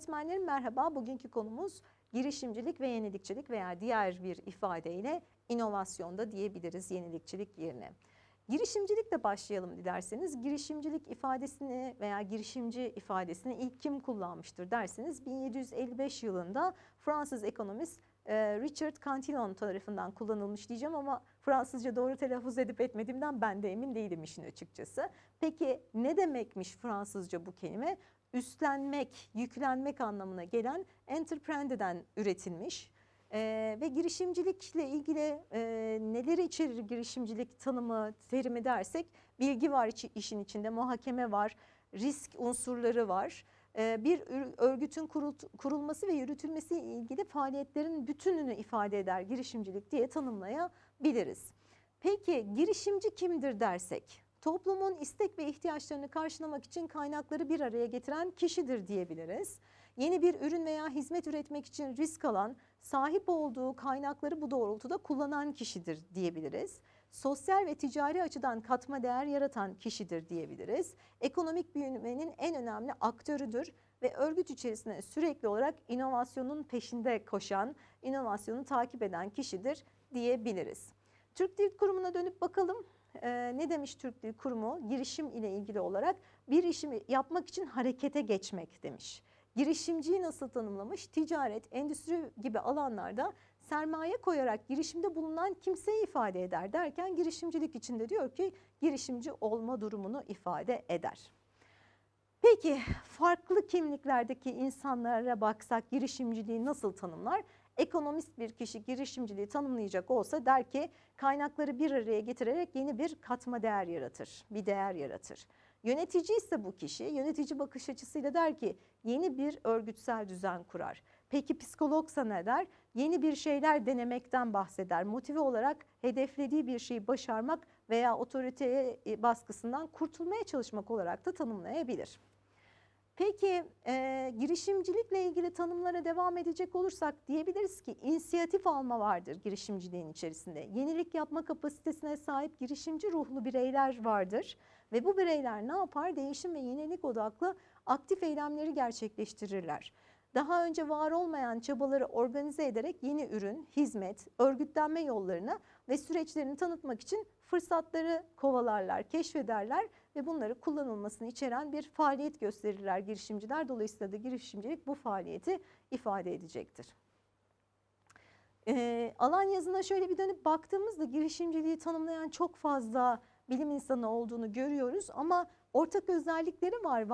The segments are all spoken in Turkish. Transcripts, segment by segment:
öğretmenlerim merhaba. Bugünkü konumuz girişimcilik ve yenilikçilik veya diğer bir ifadeyle inovasyonda diyebiliriz yenilikçilik yerine. Girişimcilikle başlayalım dilerseniz. Girişimcilik ifadesini veya girişimci ifadesini ilk kim kullanmıştır derseniz 1755 yılında Fransız ekonomist e, Richard Cantillon tarafından kullanılmış diyeceğim ama Fransızca doğru telaffuz edip etmediğimden ben de emin değilim işin açıkçası. Peki ne demekmiş Fransızca bu kelime? Üstlenmek, yüklenmek anlamına gelen entreprende'den üretilmiş. Ee, ve girişimcilikle ilgili e, neleri içerir girişimcilik tanımı, terimi dersek bilgi var içi, işin içinde, muhakeme var, risk unsurları var. Ee, bir örgütün kurul, kurulması ve yürütülmesi ile ilgili faaliyetlerin bütününü ifade eder girişimcilik diye tanımlayabiliriz. Peki girişimci kimdir dersek? Toplumun istek ve ihtiyaçlarını karşılamak için kaynakları bir araya getiren kişidir diyebiliriz. Yeni bir ürün veya hizmet üretmek için risk alan, sahip olduğu kaynakları bu doğrultuda kullanan kişidir diyebiliriz. Sosyal ve ticari açıdan katma değer yaratan kişidir diyebiliriz. Ekonomik büyümenin en önemli aktörüdür ve örgüt içerisinde sürekli olarak inovasyonun peşinde koşan, inovasyonu takip eden kişidir diyebiliriz. Türk Dil Kurumu'na dönüp bakalım. Ee, ne demiş Türk Dil Kurumu? Girişim ile ilgili olarak bir işimi yapmak için harekete geçmek demiş. Girişimciyi nasıl tanımlamış? Ticaret, endüstri gibi alanlarda sermaye koyarak girişimde bulunan kimseyi ifade eder derken girişimcilik içinde diyor ki girişimci olma durumunu ifade eder. Peki farklı kimliklerdeki insanlara baksak girişimciliği nasıl tanımlar? Ekonomist bir kişi girişimciliği tanımlayacak olsa der ki kaynakları bir araya getirerek yeni bir katma değer yaratır, bir değer yaratır. Yönetici ise bu kişi, yönetici bakış açısıyla der ki yeni bir örgütsel düzen kurar. Peki psikologsa ne der? Yeni bir şeyler denemekten bahseder. Motive olarak hedeflediği bir şeyi başarmak veya otoriteye e, baskısından kurtulmaya çalışmak olarak da tanımlayabilir. Peki e, girişimcilikle ilgili tanımlara devam edecek olursak diyebiliriz ki inisiyatif alma vardır girişimciliğin içerisinde. Yenilik yapma kapasitesine sahip girişimci ruhlu bireyler vardır ve bu bireyler ne yapar? Değişim ve yenilik odaklı aktif eylemleri gerçekleştirirler. Daha önce var olmayan çabaları organize ederek yeni ürün, hizmet, örgütlenme yollarını ve süreçlerini tanıtmak için fırsatları kovalarlar, keşfederler ve bunları kullanılmasını içeren bir faaliyet gösterirler girişimciler. Dolayısıyla da girişimcilik bu faaliyeti ifade edecektir. Ee, alan yazına şöyle bir dönüp baktığımızda girişimciliği tanımlayan çok fazla bilim insanı olduğunu görüyoruz ama ortak özellikleri var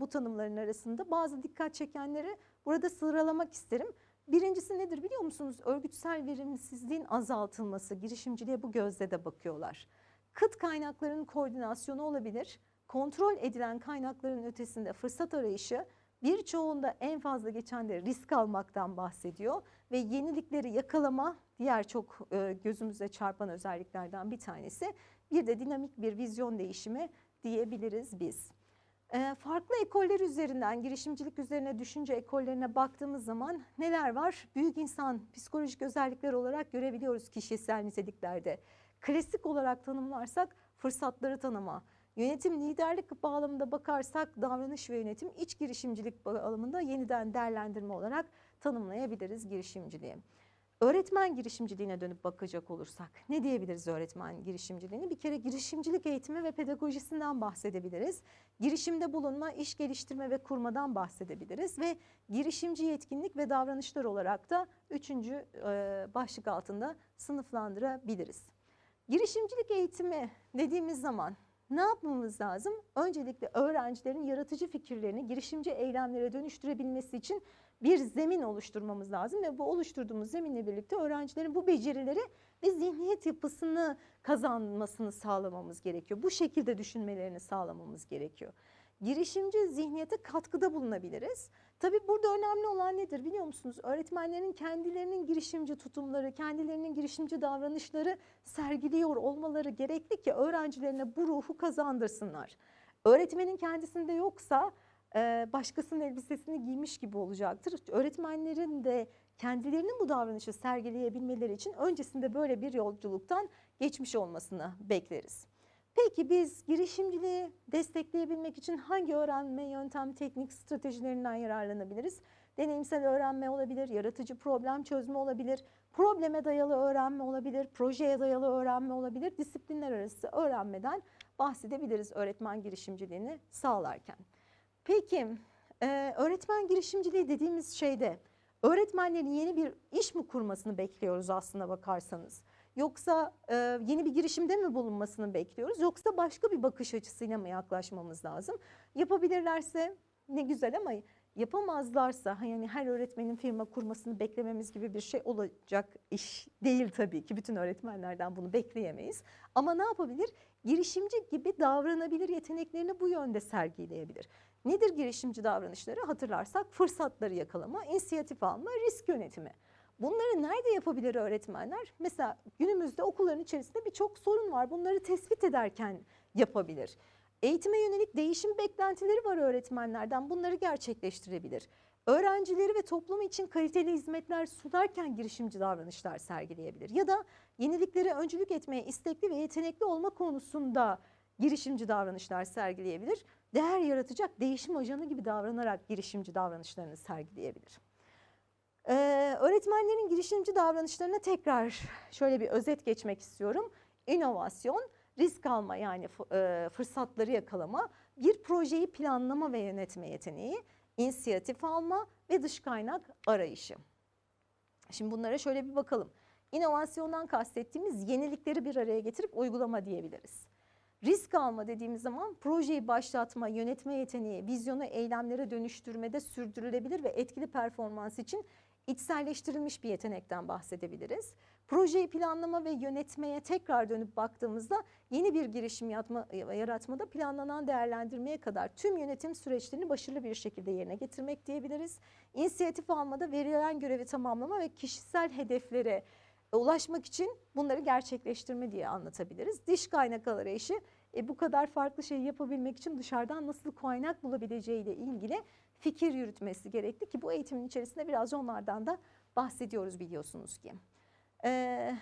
bu tanımların arasında. Bazı dikkat çekenleri burada sıralamak isterim. Birincisi nedir biliyor musunuz? Örgütsel verimsizliğin azaltılması, girişimciliğe bu gözle de bakıyorlar. Kıt kaynakların koordinasyonu olabilir. Kontrol edilen kaynakların ötesinde fırsat arayışı birçoğunda en fazla geçen de risk almaktan bahsediyor ve yenilikleri yakalama diğer çok e, gözümüze çarpan özelliklerden bir tanesi. Bir de dinamik bir vizyon değişimi diyebiliriz biz. E, farklı ekoller üzerinden, girişimcilik üzerine düşünce ekollerine baktığımız zaman neler var? Büyük insan psikolojik özellikler olarak görebiliyoruz kişisel niteliklerde. Klasik olarak tanımlarsak fırsatları tanıma, Yönetim liderlik bağlamında bakarsak davranış ve yönetim iç girişimcilik bağlamında yeniden değerlendirme olarak tanımlayabiliriz girişimciliği. Öğretmen girişimciliğine dönüp bakacak olursak ne diyebiliriz öğretmen girişimciliğini? Bir kere girişimcilik eğitimi ve pedagojisinden bahsedebiliriz. Girişimde bulunma, iş geliştirme ve kurmadan bahsedebiliriz ve girişimci yetkinlik ve davranışlar olarak da üçüncü başlık altında sınıflandırabiliriz. Girişimcilik eğitimi dediğimiz zaman ne yapmamız lazım? Öncelikle öğrencilerin yaratıcı fikirlerini girişimci eylemlere dönüştürebilmesi için bir zemin oluşturmamız lazım ve bu oluşturduğumuz zeminle birlikte öğrencilerin bu becerileri ve zihniyet yapısını kazanmasını sağlamamız gerekiyor. Bu şekilde düşünmelerini sağlamamız gerekiyor girişimci zihniyete katkıda bulunabiliriz. Tabii burada önemli olan nedir biliyor musunuz? Öğretmenlerin kendilerinin girişimci tutumları, kendilerinin girişimci davranışları sergiliyor olmaları gerekli ki öğrencilerine bu ruhu kazandırsınlar. Öğretmenin kendisinde yoksa başkasının elbisesini giymiş gibi olacaktır. Öğretmenlerin de kendilerinin bu davranışı sergileyebilmeleri için öncesinde böyle bir yolculuktan geçmiş olmasını bekleriz. Peki biz girişimciliği destekleyebilmek için hangi öğrenme yöntem, teknik stratejilerinden yararlanabiliriz? Deneyimsel öğrenme olabilir, yaratıcı problem çözme olabilir, probleme dayalı öğrenme olabilir, projeye dayalı öğrenme olabilir, disiplinler arası öğrenmeden bahsedebiliriz öğretmen girişimciliğini sağlarken. Peki e, öğretmen girişimciliği dediğimiz şeyde öğretmenlerin yeni bir iş mi kurmasını bekliyoruz aslına bakarsanız? Yoksa e, yeni bir girişimde mi bulunmasını bekliyoruz? Yoksa başka bir bakış açısıyla mı yaklaşmamız lazım? Yapabilirlerse ne güzel ama yapamazlarsa yani her öğretmenin firma kurmasını beklememiz gibi bir şey olacak iş değil tabii ki. Bütün öğretmenlerden bunu bekleyemeyiz. Ama ne yapabilir? Girişimci gibi davranabilir yeteneklerini bu yönde sergileyebilir. Nedir girişimci davranışları? Hatırlarsak fırsatları yakalama, inisiyatif alma, risk yönetimi. Bunları nerede yapabilir öğretmenler? Mesela günümüzde okulların içerisinde birçok sorun var. Bunları tespit ederken yapabilir. Eğitime yönelik değişim beklentileri var öğretmenlerden. Bunları gerçekleştirebilir. Öğrencileri ve toplumu için kaliteli hizmetler sunarken girişimci davranışlar sergileyebilir. Ya da yeniliklere öncülük etmeye istekli ve yetenekli olma konusunda girişimci davranışlar sergileyebilir. Değer yaratacak değişim ajanı gibi davranarak girişimci davranışlarını sergileyebilir. Ee, öğretmenlerin girişimci davranışlarına tekrar şöyle bir özet geçmek istiyorum. İnovasyon, risk alma yani e, fırsatları yakalama, bir projeyi planlama ve yönetme yeteneği, inisiyatif alma ve dış kaynak arayışı. Şimdi bunlara şöyle bir bakalım. İnovasyondan kastettiğimiz yenilikleri bir araya getirip uygulama diyebiliriz. Risk alma dediğimiz zaman projeyi başlatma, yönetme yeteneği, vizyonu eylemlere dönüştürmede sürdürülebilir ve etkili performans için içselleştirilmiş bir yetenekten bahsedebiliriz. Projeyi planlama ve yönetmeye tekrar dönüp baktığımızda yeni bir girişim yatma, yaratmada planlanan değerlendirmeye kadar tüm yönetim süreçlerini başarılı bir şekilde yerine getirmek diyebiliriz. İnisiyatif almada verilen görevi tamamlama ve kişisel hedeflere ulaşmak için bunları gerçekleştirme diye anlatabiliriz. Diş kaynak arayışı e, bu kadar farklı şeyi yapabilmek için dışarıdan nasıl kaynak bulabileceğiyle ilgili fikir yürütmesi gerekli ki bu eğitimin içerisinde biraz onlardan da bahsediyoruz biliyorsunuz ki. Ee,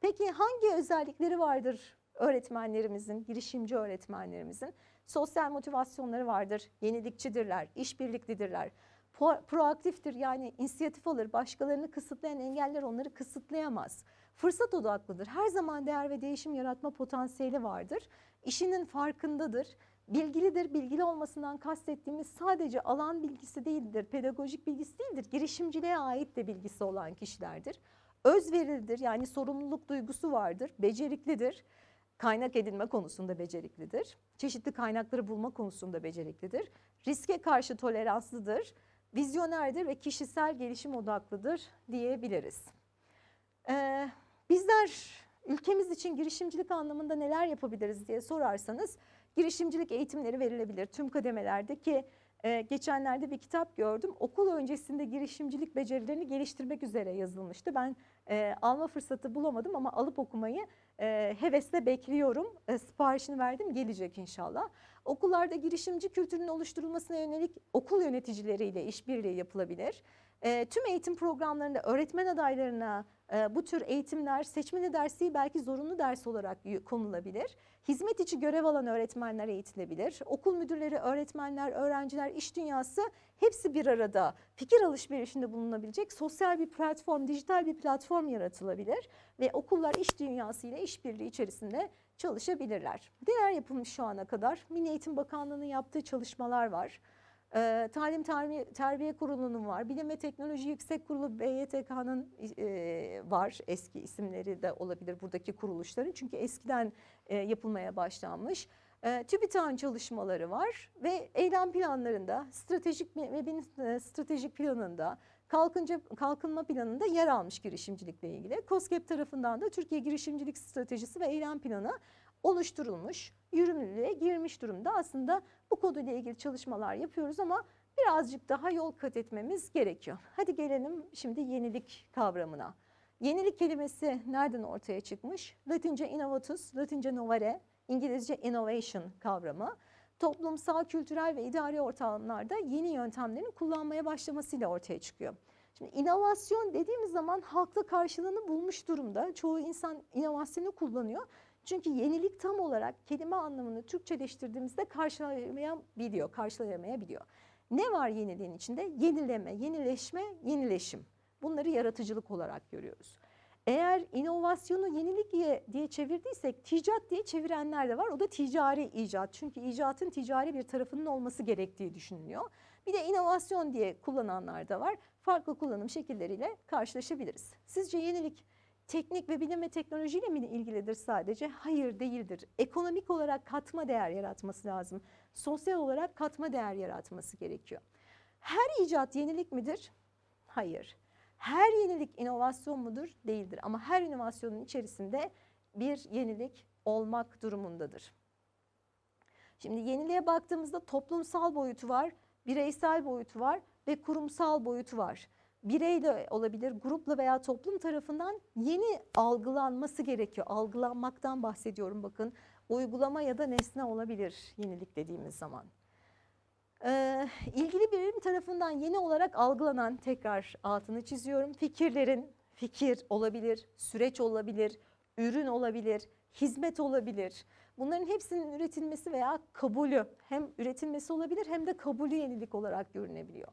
peki hangi özellikleri vardır öğretmenlerimizin, girişimci öğretmenlerimizin? Sosyal motivasyonları vardır, yenilikçidirler, işbirliklidirler, proaktiftir. Yani inisiyatif alır, başkalarını kısıtlayan engeller onları kısıtlayamaz. Fırsat odaklıdır, her zaman değer ve değişim yaratma potansiyeli vardır, işinin farkındadır, bilgilidir. Bilgili olmasından kastettiğimiz sadece alan bilgisi değildir, pedagojik bilgisi değildir, girişimciliğe ait de bilgisi olan kişilerdir. Özverilidir. Yani sorumluluk duygusu vardır, beceriklidir, kaynak edinme konusunda beceriklidir, çeşitli kaynakları bulma konusunda beceriklidir, riske karşı toleranslıdır, vizyonerdir ve kişisel gelişim odaklıdır diyebiliriz. Ee, bizler ülkemiz için girişimcilik anlamında neler yapabiliriz diye sorarsanız girişimcilik eğitimleri verilebilir tüm kademelerde ki e, geçenlerde bir kitap gördüm. Okul öncesinde girişimcilik becerilerini geliştirmek üzere yazılmıştı. Ben e, alma fırsatı bulamadım ama alıp okumayı e, hevesle bekliyorum. E, siparişini verdim gelecek inşallah. Okullarda girişimci kültürünün oluşturulmasına yönelik okul yöneticileriyle işbirliği yapılabilir. E, tüm eğitim programlarında öğretmen adaylarına bu tür eğitimler seçmeli dersi belki zorunlu ders olarak konulabilir. Hizmet içi görev alan öğretmenler eğitilebilir. Okul müdürleri, öğretmenler, öğrenciler, iş dünyası hepsi bir arada fikir alışverişinde bulunabilecek sosyal bir platform, dijital bir platform yaratılabilir ve okullar iş dünyası ile işbirliği içerisinde çalışabilirler. Diğer yapılmış şu ana kadar Milli Eğitim Bakanlığı'nın yaptığı çalışmalar var. Ee, Talim Terbiye, Terbiye Kurulu'nun var. Bilim ve Teknoloji Yüksek Kurulu BYTK'nın e, var. Eski isimleri de olabilir buradaki kuruluşların. Çünkü eskiden e, yapılmaya başlanmış. E, TÜBİTAK'ın çalışmaları var ve eylem planlarında, stratejik MEB'in e, stratejik planında, kalkınca, kalkınma planında yer almış girişimcilikle ilgili. COSGAP tarafından da Türkiye Girişimcilik Stratejisi ve Eylem Planı oluşturulmuş, yürürlüğe girmiş durumda. Aslında bu konuyla ilgili çalışmalar yapıyoruz ama birazcık daha yol kat etmemiz gerekiyor. Hadi gelelim şimdi yenilik kavramına. Yenilik kelimesi nereden ortaya çıkmış? Latince innovatus, Latince novare, İngilizce innovation kavramı. Toplumsal, kültürel ve idari ortamlarda yeni yöntemlerin kullanmaya başlamasıyla ortaya çıkıyor. Şimdi inovasyon dediğimiz zaman halkta karşılığını bulmuş durumda. Çoğu insan inovasyonu kullanıyor. Çünkü yenilik tam olarak kelime anlamını Türkçeleştirdiğimizde karşılayamayabiliyor, karşılayamayabiliyor. Ne var yeniliğin içinde? Yenileme, yenileşme, yenileşim. Bunları yaratıcılık olarak görüyoruz. Eğer inovasyonu yenilik diye, diye çevirdiysek ticat diye çevirenler de var. O da ticari icat. Çünkü icatın ticari bir tarafının olması gerektiği düşünülüyor. Bir de inovasyon diye kullananlar da var. Farklı kullanım şekilleriyle karşılaşabiliriz. Sizce yenilik teknik ve bilim ve teknolojiyle mi ilgilidir sadece? Hayır değildir. Ekonomik olarak katma değer yaratması lazım. Sosyal olarak katma değer yaratması gerekiyor. Her icat yenilik midir? Hayır. Her yenilik inovasyon mudur? Değildir. Ama her inovasyonun içerisinde bir yenilik olmak durumundadır. Şimdi yeniliğe baktığımızda toplumsal boyutu var, bireysel boyutu var ve kurumsal boyutu var. Bireyle olabilir, grupla veya toplum tarafından yeni algılanması gerekiyor. Algılanmaktan bahsediyorum bakın. Uygulama ya da nesne olabilir yenilik dediğimiz zaman. Ee, ilgili birim tarafından yeni olarak algılanan tekrar altını çiziyorum. Fikirlerin fikir olabilir, süreç olabilir, ürün olabilir, hizmet olabilir. Bunların hepsinin üretilmesi veya kabulü hem üretilmesi olabilir hem de kabulü yenilik olarak görünebiliyor.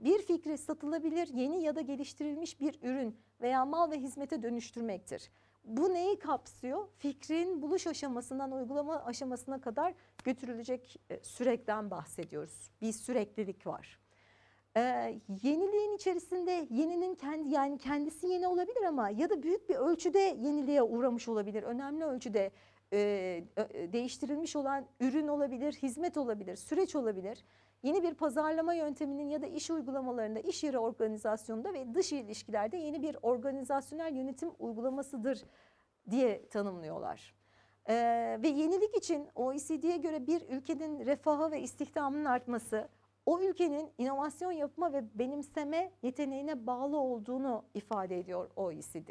Bir fikri satılabilir, yeni ya da geliştirilmiş bir ürün veya mal ve hizmete dönüştürmektir. Bu neyi kapsıyor? Fikrin buluş aşamasından uygulama aşamasına kadar götürülecek e, sürekten bahsediyoruz. Bir süreklilik var. Ee, yeniliğin içerisinde yeninin kendi yani kendisi yeni olabilir ama ya da büyük bir ölçüde yeniliğe uğramış olabilir. Önemli ölçüde e, e, değiştirilmiş olan ürün olabilir, hizmet olabilir, süreç olabilir. Yeni bir pazarlama yönteminin ya da iş uygulamalarında, iş yeri organizasyonunda ve dış ilişkilerde yeni bir organizasyonel yönetim uygulamasıdır diye tanımlıyorlar. Ee, ve yenilik için OECD'ye göre bir ülkenin refahı ve istihdamının artması, o ülkenin inovasyon yapma ve benimseme yeteneğine bağlı olduğunu ifade ediyor OECD.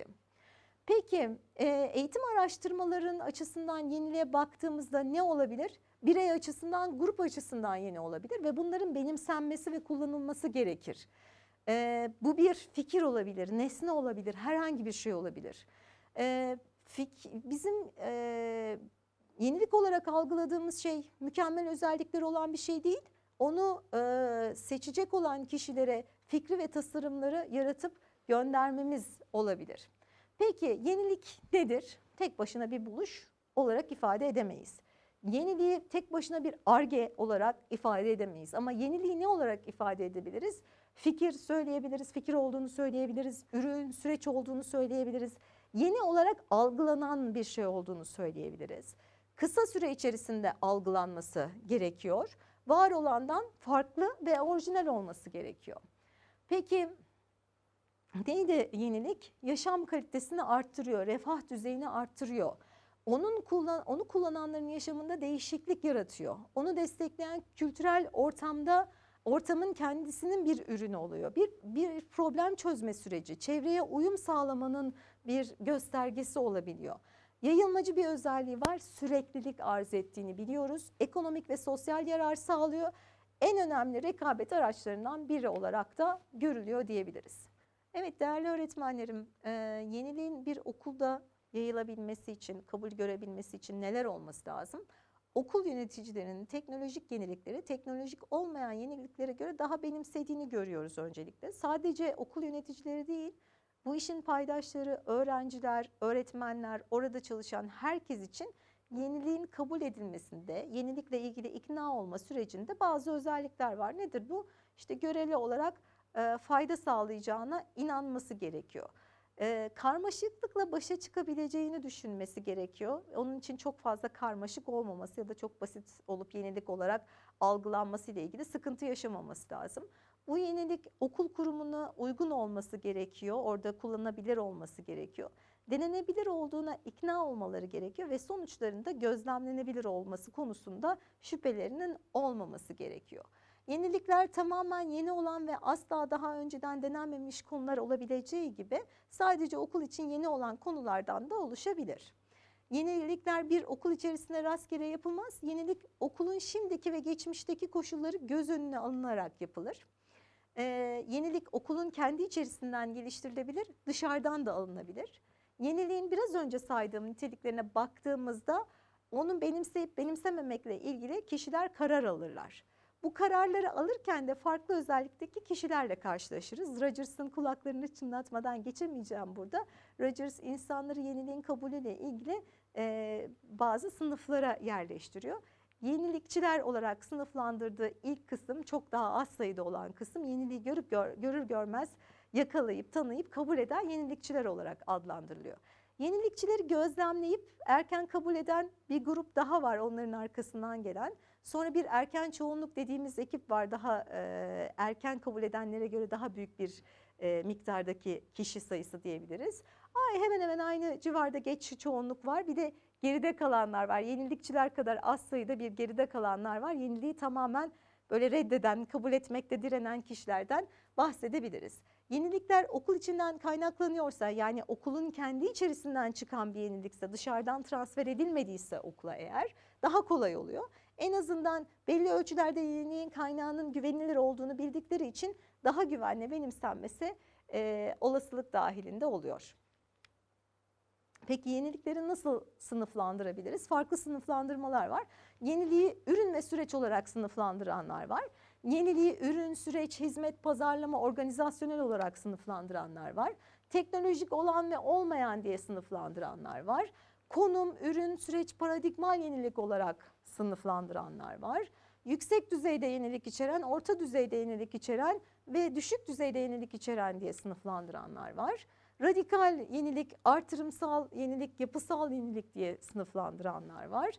Peki e, eğitim araştırmaların açısından yeniliğe baktığımızda ne olabilir? Birey açısından, grup açısından yeni olabilir ve bunların benimsenmesi ve kullanılması gerekir. E, bu bir fikir olabilir, nesne olabilir, herhangi bir şey olabilir. E, fik, bizim e, yenilik olarak algıladığımız şey mükemmel özellikleri olan bir şey değil. Onu e, seçecek olan kişilere fikri ve tasarımları yaratıp göndermemiz olabilir. Peki yenilik nedir? Tek başına bir buluş olarak ifade edemeyiz. Yeniliği tek başına bir arge olarak ifade edemeyiz. Ama yeniliği ne olarak ifade edebiliriz? Fikir söyleyebiliriz, fikir olduğunu söyleyebiliriz, ürün, süreç olduğunu söyleyebiliriz. Yeni olarak algılanan bir şey olduğunu söyleyebiliriz. Kısa süre içerisinde algılanması gerekiyor. Var olandan farklı ve orijinal olması gerekiyor. Peki neydi yenilik? Yaşam kalitesini arttırıyor, refah düzeyini arttırıyor. Onun kullan, onu kullananların yaşamında değişiklik yaratıyor. Onu destekleyen kültürel ortamda ortamın kendisinin bir ürünü oluyor. Bir, bir problem çözme süreci, çevreye uyum sağlamanın bir göstergesi olabiliyor. Yayılmacı bir özelliği var, süreklilik arz ettiğini biliyoruz. Ekonomik ve sosyal yarar sağlıyor. En önemli rekabet araçlarından biri olarak da görülüyor diyebiliriz. Evet değerli öğretmenlerim, e, yeniliğin bir okulda yayılabilmesi için, kabul görebilmesi için neler olması lazım? Okul yöneticilerinin teknolojik yenilikleri teknolojik olmayan yeniliklere göre daha benimsediğini görüyoruz öncelikle. Sadece okul yöneticileri değil, bu işin paydaşları, öğrenciler, öğretmenler, orada çalışan herkes için yeniliğin kabul edilmesinde, yenilikle ilgili ikna olma sürecinde bazı özellikler var. Nedir bu? İşte göreli olarak e, fayda sağlayacağına inanması gerekiyor. E, karmaşıklıkla başa çıkabileceğini düşünmesi gerekiyor. Onun için çok fazla karmaşık olmaması ya da çok basit olup yenilik olarak algılanması ile ilgili sıkıntı yaşamaması lazım. Bu yenilik okul kurumuna uygun olması gerekiyor. Orada kullanılabilir olması gerekiyor. Denenebilir olduğuna ikna olmaları gerekiyor ve sonuçlarında gözlemlenebilir olması konusunda şüphelerinin olmaması gerekiyor. Yenilikler tamamen yeni olan ve asla daha önceden denenmemiş konular olabileceği gibi sadece okul için yeni olan konulardan da oluşabilir. Yenilikler bir okul içerisinde rastgele yapılmaz. Yenilik okulun şimdiki ve geçmişteki koşulları göz önüne alınarak yapılır. Ee, yenilik okulun kendi içerisinden geliştirilebilir, dışarıdan da alınabilir. Yeniliğin biraz önce saydığım niteliklerine baktığımızda onu benimseyip benimsememekle ilgili kişiler karar alırlar. Bu kararları alırken de farklı özellikteki kişilerle karşılaşırız. Rogers'ın kulaklarını çınlatmadan geçemeyeceğim burada. Rogers insanları yeniliğin kabulüyle ilgili e, bazı sınıflara yerleştiriyor. Yenilikçiler olarak sınıflandırdığı ilk kısım çok daha az sayıda olan kısım yeniliği görüp gör, görür görmez yakalayıp tanıyıp kabul eden yenilikçiler olarak adlandırılıyor. Yenilikçileri gözlemleyip erken kabul eden bir grup daha var onların arkasından gelen. Sonra bir erken çoğunluk dediğimiz ekip var daha e, erken kabul edenlere göre daha büyük bir e, miktardaki kişi sayısı diyebiliriz. Ay hemen hemen aynı civarda geç çoğunluk var. Bir de geride kalanlar var. Yenilikçiler kadar az sayıda bir geride kalanlar var. Yeniliği tamamen böyle reddeden, kabul etmekte direnen kişilerden bahsedebiliriz. Yenilikler okul içinden kaynaklanıyorsa yani okulun kendi içerisinden çıkan bir yenilikse dışarıdan transfer edilmediyse okula eğer daha kolay oluyor. En azından belli ölçülerde yeniliğin kaynağının güvenilir olduğunu bildikleri için daha güvenli benimsenmesi e, olasılık dahilinde oluyor. Peki yenilikleri nasıl sınıflandırabiliriz? Farklı sınıflandırmalar var. Yeniliği ürün ve süreç olarak sınıflandıranlar var. Yeniliği ürün, süreç, hizmet, pazarlama, organizasyonel olarak sınıflandıranlar var. Teknolojik olan ve olmayan diye sınıflandıranlar var. Konum, ürün, süreç, paradigmal yenilik olarak sınıflandıranlar var. Yüksek düzeyde yenilik içeren, orta düzeyde yenilik içeren ve düşük düzeyde yenilik içeren diye sınıflandıranlar var. Radikal yenilik, artırımsal yenilik, yapısal yenilik diye sınıflandıranlar var.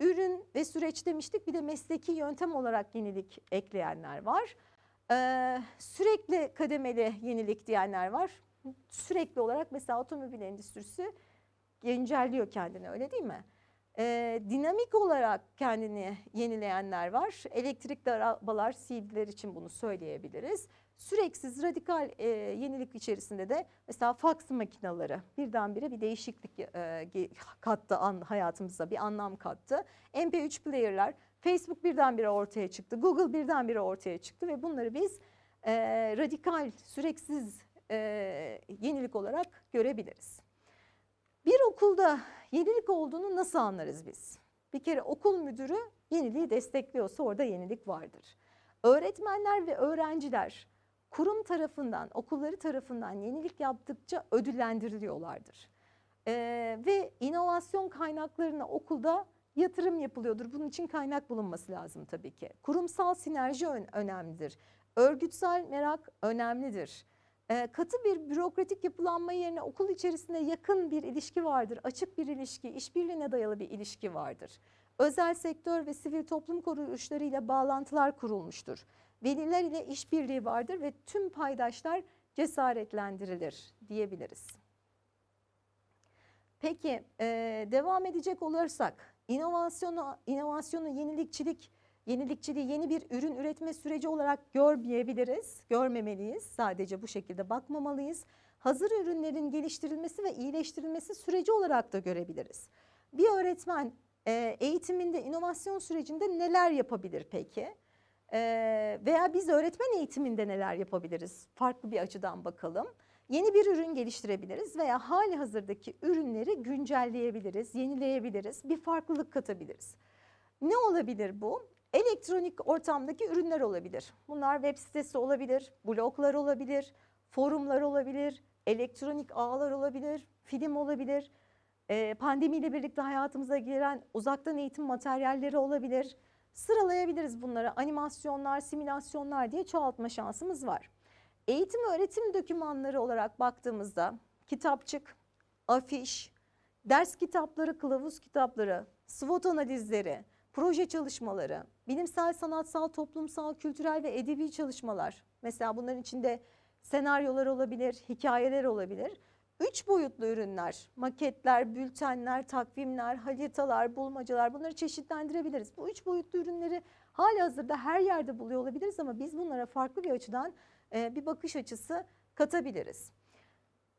Ürün ve süreç demiştik bir de mesleki yöntem olarak yenilik ekleyenler var. Ee, sürekli kademeli yenilik diyenler var. Sürekli olarak mesela otomobil endüstrisi güncelliyor kendini öyle değil mi? Ee, dinamik olarak kendini yenileyenler var. Elektrikli arabalar, CV'ler için bunu söyleyebiliriz. Süreksiz radikal e, yenilik içerisinde de mesela faks makineleri birdenbire bir değişiklik e, kattı an, hayatımıza bir anlam kattı. MP3 player'lar, Facebook birdenbire ortaya çıktı, Google birdenbire ortaya çıktı ve bunları biz e, radikal, süreksiz e, yenilik olarak görebiliriz. Bir okulda yenilik olduğunu nasıl anlarız biz? Bir kere okul müdürü yeniliği destekliyorsa orada yenilik vardır. Öğretmenler ve öğrenciler kurum tarafından, okulları tarafından yenilik yaptıkça ödüllendiriliyorlardır. Ee, ve inovasyon kaynaklarına okulda yatırım yapılıyordur. Bunun için kaynak bulunması lazım tabii ki. Kurumsal sinerji ön önemlidir. Örgütsel merak önemlidir. Ee, katı bir bürokratik yapılanma yerine okul içerisinde yakın bir ilişki vardır. Açık bir ilişki, işbirliğine dayalı bir ilişki vardır. Özel sektör ve sivil toplum kuruluşlarıyla bağlantılar kurulmuştur. Veliler ile işbirliği vardır ve tüm paydaşlar cesaretlendirilir diyebiliriz. Peki e, devam edecek olursak inovasyonu, inovasyonu yenilikçilik, yenilikçiliği yeni bir ürün üretme süreci olarak görmeyebiliriz, görmemeliyiz. Sadece bu şekilde bakmamalıyız. Hazır ürünlerin geliştirilmesi ve iyileştirilmesi süreci olarak da görebiliriz. Bir öğretmen e, eğitiminde inovasyon sürecinde neler yapabilir peki? Veya biz öğretmen eğitiminde neler yapabiliriz? Farklı bir açıdan bakalım. Yeni bir ürün geliştirebiliriz veya hali hazırdaki ürünleri güncelleyebiliriz, yenileyebiliriz, bir farklılık katabiliriz. Ne olabilir bu? Elektronik ortamdaki ürünler olabilir. Bunlar web sitesi olabilir, bloglar olabilir, forumlar olabilir, elektronik ağlar olabilir, film olabilir. Pandemiyle birlikte hayatımıza giren uzaktan eğitim materyalleri olabilir sıralayabiliriz bunları. Animasyonlar, simülasyonlar diye çoğaltma şansımız var. Eğitim öğretim dokümanları olarak baktığımızda kitapçık, afiş, ders kitapları, kılavuz kitapları, SWOT analizleri, proje çalışmaları, bilimsel, sanatsal, toplumsal, kültürel ve edebi çalışmalar. Mesela bunların içinde senaryolar olabilir, hikayeler olabilir. Üç boyutlu ürünler, maketler, bültenler, takvimler, haritalar, bulmacalar bunları çeşitlendirebiliriz. Bu üç boyutlu ürünleri hali hazırda her yerde buluyor olabiliriz ama biz bunlara farklı bir açıdan e, bir bakış açısı katabiliriz.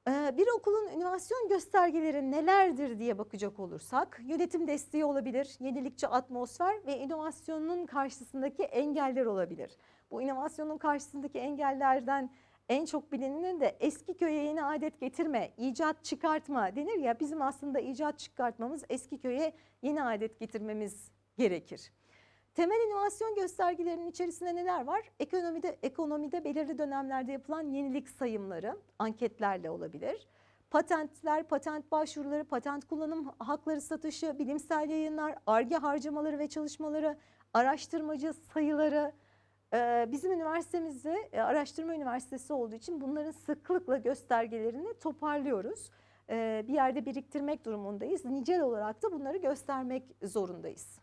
E, bir okulun inovasyon göstergeleri nelerdir diye bakacak olursak yönetim desteği olabilir, yenilikçi atmosfer ve inovasyonun karşısındaki engeller olabilir. Bu inovasyonun karşısındaki engellerden en çok bilineni de eski köye yeni adet getirme, icat çıkartma denir ya bizim aslında icat çıkartmamız eski köye yeni adet getirmemiz gerekir. Temel inovasyon göstergelerinin içerisinde neler var? Ekonomide ekonomide belirli dönemlerde yapılan yenilik sayımları, anketlerle olabilir. Patentler, patent başvuruları, patent kullanım hakları satışı, bilimsel yayınlar, ARGE harcamaları ve çalışmaları, araştırmacı sayıları. Bizim üniversitemizde araştırma üniversitesi olduğu için bunların sıklıkla göstergelerini toparlıyoruz. Bir yerde biriktirmek durumundayız. Nicel olarak da bunları göstermek zorundayız.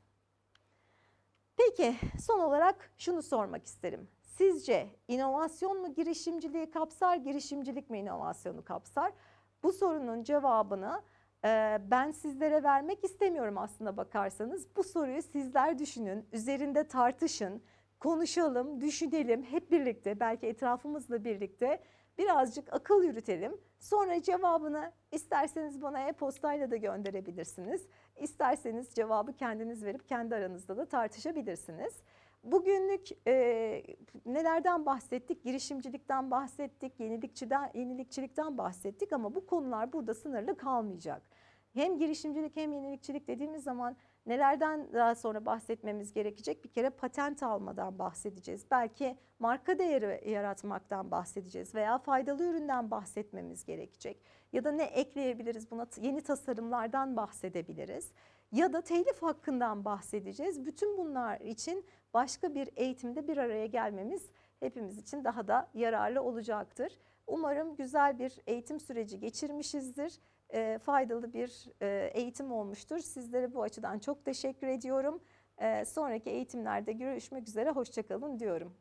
Peki son olarak şunu sormak isterim. Sizce inovasyon mu girişimciliği kapsar, girişimcilik mi inovasyonu kapsar? Bu sorunun cevabını ben sizlere vermek istemiyorum aslında bakarsanız. Bu soruyu sizler düşünün, üzerinde tartışın, konuşalım, düşünelim hep birlikte, belki etrafımızla birlikte birazcık akıl yürütelim. Sonra cevabını isterseniz bana e-postayla da gönderebilirsiniz. İsterseniz cevabı kendiniz verip kendi aranızda da tartışabilirsiniz. Bugünlük e, nelerden bahsettik? Girişimcilikten bahsettik, yenilikçiden, yenilikçilikten bahsettik ama bu konular burada sınırlı kalmayacak. Hem girişimcilik hem yenilikçilik dediğimiz zaman nelerden daha sonra bahsetmemiz gerekecek? Bir kere patent almadan bahsedeceğiz. Belki marka değeri yaratmaktan bahsedeceğiz veya faydalı üründen bahsetmemiz gerekecek. Ya da ne ekleyebiliriz buna yeni tasarımlardan bahsedebiliriz. Ya da telif hakkından bahsedeceğiz. Bütün bunlar için başka bir eğitimde bir araya gelmemiz hepimiz için daha da yararlı olacaktır. Umarım güzel bir eğitim süreci geçirmişizdir. E, faydalı bir e, eğitim olmuştur. Sizlere bu açıdan çok teşekkür ediyorum. E, sonraki eğitimlerde görüşmek üzere. Hoşçakalın diyorum.